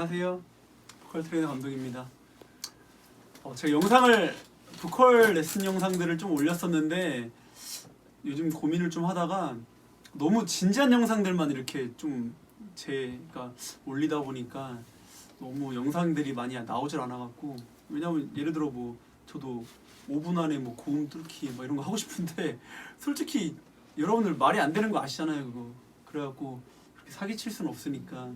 안녕하세요. 보컬 트레이너 감독입니다. 어, 제가 영상을 보컬 레슨 영상들을 좀 올렸었는데 요즘 고민을 좀 하다가 너무 진지한 영상들만 이렇게 좀 제가 올리다 보니까 너무 영상들이 많이 나오질 않아갖고 왜냐면 예를 들어 뭐 저도 5분 안에 뭐 고음 뚫기 뭐 이런 거 하고 싶은데 솔직히 여러분들 말이 안 되는 거 아시잖아요 그거 그래갖고 그렇게 사기칠 수는 없으니까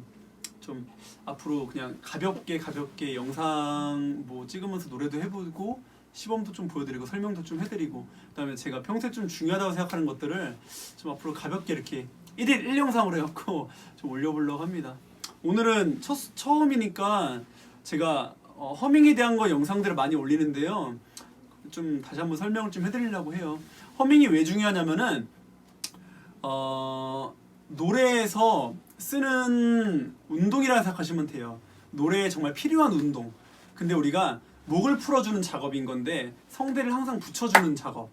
좀 앞으로 그냥 가볍게 가볍게 영상 뭐 찍으면서 노래도 해보고 시범도 좀 보여드리고 설명도 좀 해드리고 그다음에 제가 평소에 좀 중요하다고 생각하는 것들을 좀 앞으로 가볍게 이렇게 1일 1영상으로 해갖고 좀 올려보려고 합니다. 오늘은 첫, 처음이니까 제가 어, 허밍에 대한 거 영상들을 많이 올리는데요. 좀 다시 한번 설명을 좀 해드리려고 해요. 허밍이 왜 중요하냐면은 어, 노래에서 쓰는 운동이라 생각하시면 돼요. 노래에 정말 필요한 운동. 근데 우리가 목을 풀어주는 작업인 건데 성대를 항상 붙여주는 작업.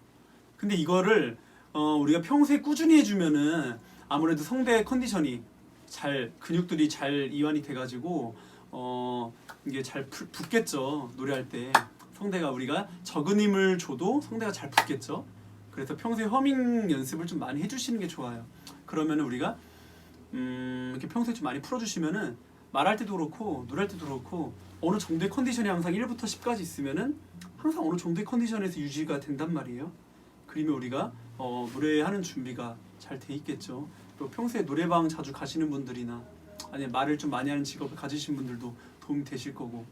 근데 이거를 어, 우리가 평소에 꾸준히 해주면은 아무래도 성대 컨디션이 잘 근육들이 잘 이완이 돼가지고 어, 이게 잘 풀- 붙겠죠 노래할 때 성대가 우리가 적은 힘을 줘도 성대가 잘 붙겠죠. 그래서 평소에 허밍 연습을 좀 많이 해주시는 게 좋아요. 그러면은 우리가 음, 이렇게 평소에 좀 많이 풀어주시면은 말할 때도 그렇고 노래할 때도 그렇고 어느 정도의 컨디션이 항상 1부터 10까지 있으면은 항상 어느 정도의 컨디션에서 유지가 된단 말이에요. 그러면 우리가 어, 노래하는 준비가 잘 돼 있겠죠. 또 평소에 노래방 자주 가시는 분들이나 아니면 말을 좀 많이 하는 직업을 가지신 분들도 도움이 되실 거고.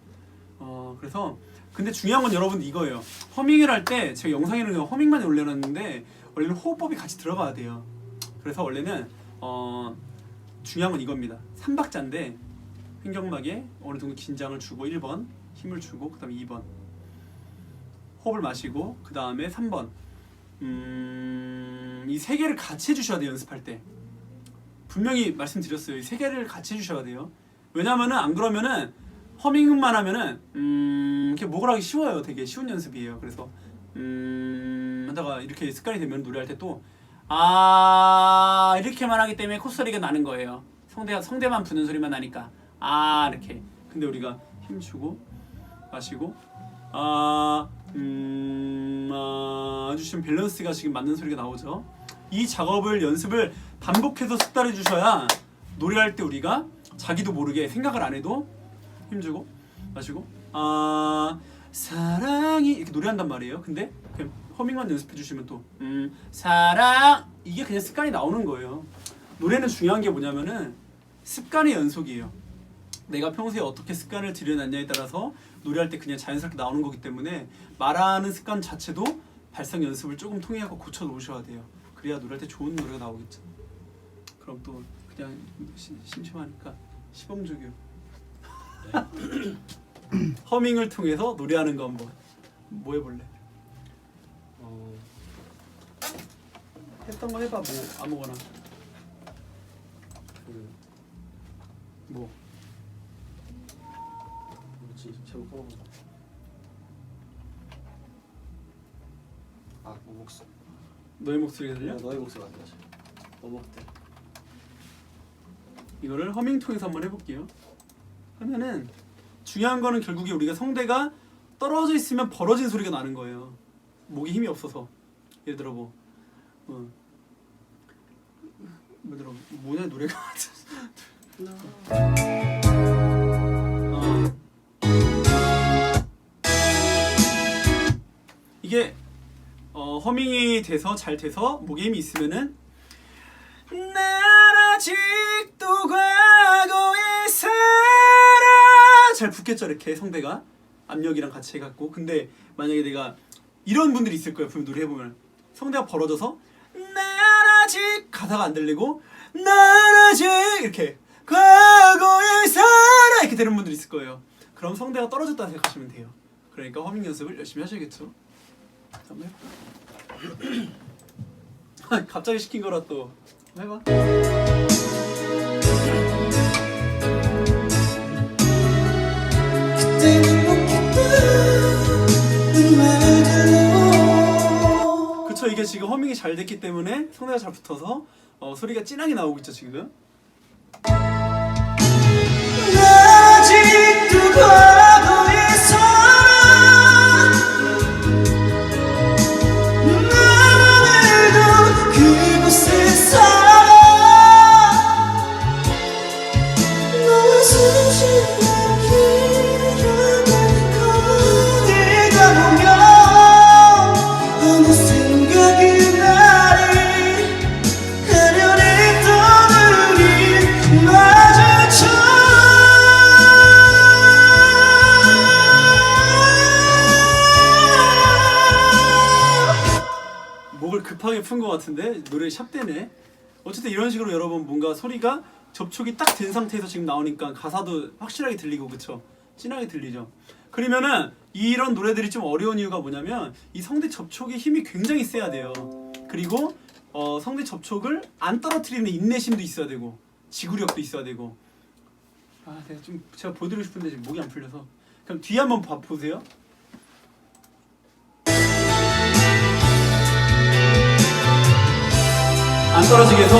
어, 그래서 근데 중요한 건 여러분 이거예요. 허밍을 할 때 제가 영상에는 허밍만 올려놨는데 원래는 호흡법이 같이 들어가야 돼요. 그래서 원래는 어, 중요한 건 이겁니다. 3박자인데 횡격막에 어느 정도 긴장을 주고 1번 힘을 주고 그다음에 2번 호흡을 마시고 그 다음에 3번 음, 이세 개를 같이 해주셔야 돼요 연습할 때 분명히 말씀드렸어요 이 세 개를 같이 해주셔야 돼요 왜냐면은 안 그러면은 허밍만 하면은 음, 이렇게 목을 하기 쉬워요. 되게 쉬운 연습이에요. 그래서 음, 하다가 이렇게 습관이 되면 노래할 때 또 아 이렇게만 하기 때문에 콧소리가 나는 거예요. 성대가 성대만 부는 소리만 나니까. 아 이렇게. 근데 우리가 힘 주고 마시고 아, 음, 아, 해주시면 밸런스가 지금 맞는 소리가 나오죠. 이 작업을 연습을 반복해서 습관해 주셔야 노래할 때 우리가 자기도 모르게 생각을 안 해도 힘주고 마시고 아 사랑이 이렇게 노래한단 말이에요. 근데 그냥 허밍만 연습해 주시면 또 음, 사랑 이게 그냥 습관이 나오는 거예요. 노래는 중요한 게 뭐냐면은 습관의 연속이에요. 내가 평소에 어떻게 습관을 들여놨냐에 따라서 노래할 때 그냥 자연스럽게 나오는 거기 때문에 말하는 습관 자체도 발성 연습을 조금 통해 갖고 고쳐 놓으셔야 돼요. 그래야 노래할 때 좋은 노래가 나오겠죠. 그럼 또 그냥 시- 심심하니까 시범적이요. 허밍을 통해서 노래하는 거 한번 뭐 해볼래? 어, 했던 거 해봐 뭐 아무거나 그 뭐 뭐지 제목 까먹었다. 아, 뭐 목소. 너의 목소리가 들려? 너의 목소리 안. 너 먹대. 이거를 허밍 통해서 한번 해볼게요. 하면은 중요한 거는 결국에 우리가 성대가 떨어져 있으면 벌어진 소리가 나는 거예요. 목에 힘이 없어서 예를 들어 뭐, 어, 예를 들어 뭐냐 노래가 어. 이게 어, 허밍이 돼서 잘 돼서 목에 힘이 있으면은 잘 붙겠죠 이렇게 성대가? 압력이랑 같이 해갖고. 근데 만약에 내가 이런 분들이 있을 거예요 분명 노래 해보면. 성대가 벌어져서 난 아직 가사가 안 들리고 난 아직 이렇게 과거에 살아 이렇게 되는 분들이 있을 거예요. 그럼 성대가 떨어졌다 생각하시면 돼요. 그러니까 허밍 연습을 열심히 하셔야겠죠. 한번 해볼까요? 갑자기 시킨 거라 또. 해봐. 이게 지금 허밍이 잘 됐기 때문에 성대가 잘 붙어서 어, 소리가 진하게 나오고 있죠 지금. 급하게 푼것 같은데 노래 샵되네. 어쨌든 이런 식으로 여러분 뭔가 소리가 접촉이 딱 된 상태에서 지금 나오니까 가사도 확실하게 들리고 그쵸? 진하게 들리죠. 그러면은 이런 노래들이 좀 어려운 이유가 뭐냐면 이 성대 접촉의 힘이 굉장히 세야 돼요. 그리고 어, 성대 접촉을 안 떨어뜨리는 인내심도 있어야 되고 지구력도 있어야 되고 아 내가 좀 제가 보여드리고 싶은데 지금 목이 안 풀려서 그럼 뒤에 한번 봐 보세요. 떨어지게 해서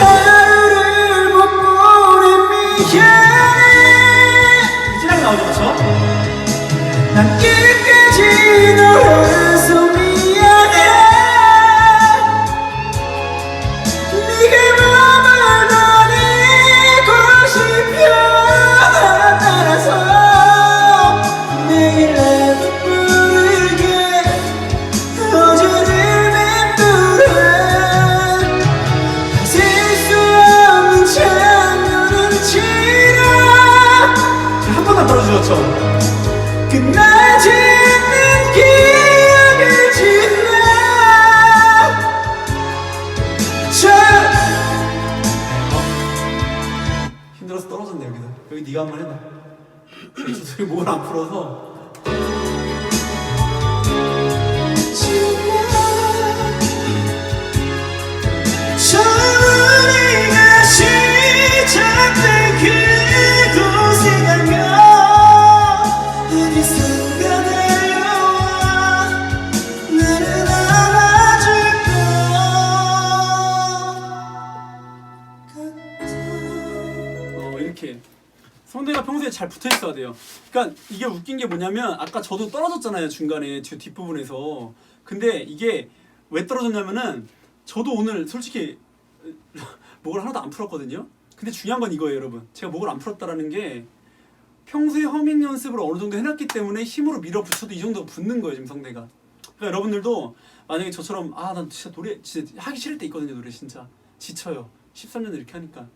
하루를 못 보낸 미안해 진하게 나오죠 그쵸? 난 끝까지 너라 떨어지셨죠? 끝나지 않는 기억을 지나? 저 힘들어서 떨어졌네 여기서 여기 네가 한 번 해봐. 저기 목을 안 풀어서 잘 붙어 있어야 돼요. 그러니까 이게 웃긴 게 뭐냐면 아까 저도 떨어졌잖아요 중간에 제 뒷부분에서. 근데 이게 왜 떨어졌냐면은 저도 오늘 솔직히 목을 하나도 안 풀었거든요. 근데 중요한 건 이거예요, 여러분. 제가 목을 안 풀었다라는 게 평소에 허밍 연습을 어느 정도 해놨기 때문에 힘으로 밀어붙여도 이 정도가 붙는 거예요, 지금 성대가. 그러니까 여러분들도 만약에 저처럼 아, 난 진짜 노래 진짜 하기 싫을 때 있거든요, 노래 진짜 지쳐요. 13년 이렇게 하니까.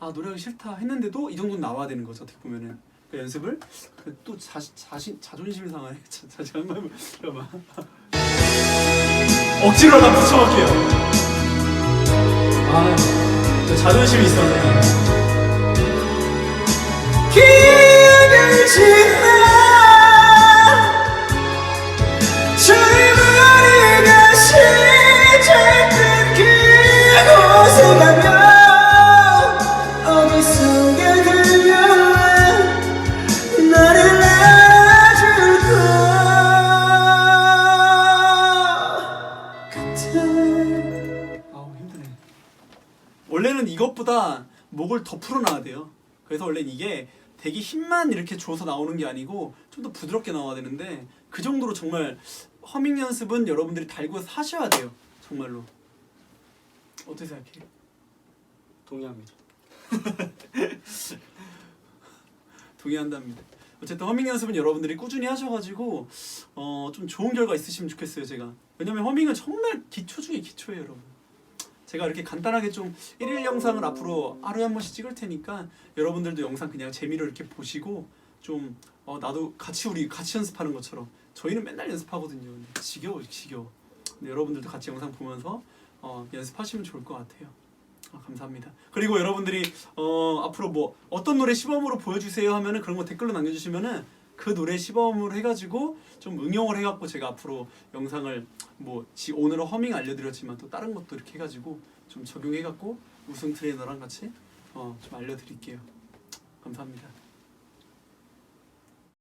아 노래하기 싫다 했는데도 이 정도는 나와야 되는 거죠 어떻게 보면은. 그 연습을. 그또 자신 자신 자존심이 상하네. 자, 자, 잠깐만 억지로 하나 붙여볼게요. 아저 자존심이 있었네 이것보다 목을 더 풀어놔야 돼요 그래서 원래 이게 되게 힘만 이렇게 줘서 나오는 게 아니고 좀 더 부드럽게 나와야 되는데 그 정도로 정말 허밍 연습은 여러분들이 달고 하셔야 돼요 정말로 어떻게 생각해? 동의합니다. 동의한답니다. 어쨌든 허밍 연습은 여러분들이 꾸준히 하셔가지고 어, 좀 좋은 결과 있으시면 좋겠어요 제가. 왜냐면 허밍은 정말 기초 중에 기초예요 여러분. 제가 이렇게 간단하게 좀 일일 영상을 앞으로 하루에 한 번씩 찍을 테니까 여러분들도 영상 그냥 재미로 이렇게 보시고 좀 어, 나도 같이 우리 같이 연습하는 것처럼 저희는 맨날 연습하거든요. 지겨워 지겨워. 여러분들도 같이 영상 보면서 어, 연습하시면 좋을 것 같아요. 아, 감사합니다. 그리고 여러분들이 어, 앞으로 뭐 어떤 노래 시범으로 보여주세요 하면은 그런 거 댓글로 남겨주시면은 그 노래 시범으로 해가지고 좀 응용을 해갖고 제가 앞으로 영상을 뭐 지, 오늘은 허밍 알려드렸지만 또 다른 것도 이렇게 해가지고 좀 적용해갖고 우승 트레이너랑 같이 어, 좀 알려드릴게요. 감사합니다.